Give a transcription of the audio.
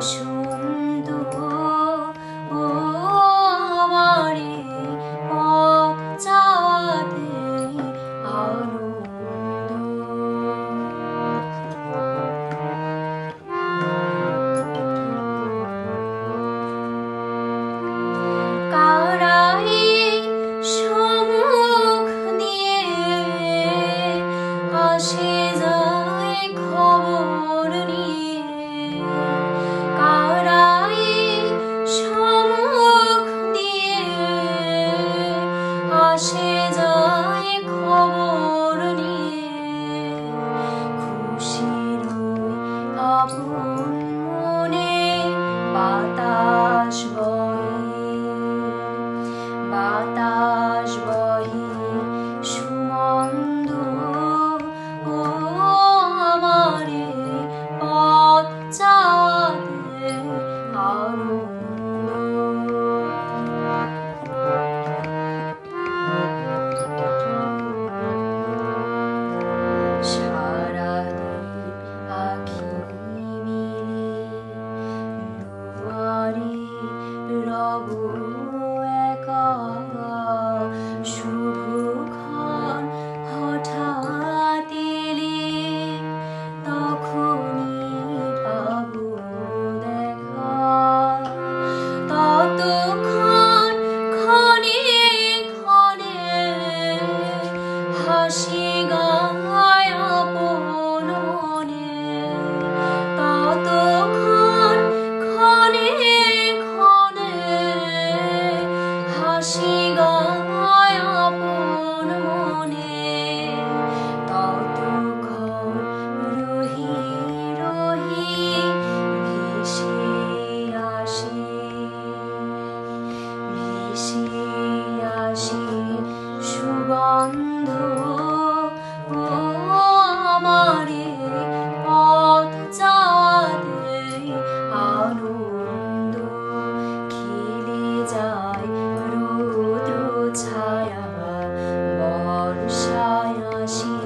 show. সে যায় খবর নিয়ে। খুশির আপন মনে বাতাস আনন্দ খেলে যায় রৌদ্র ছায়া বর্ষায় আসে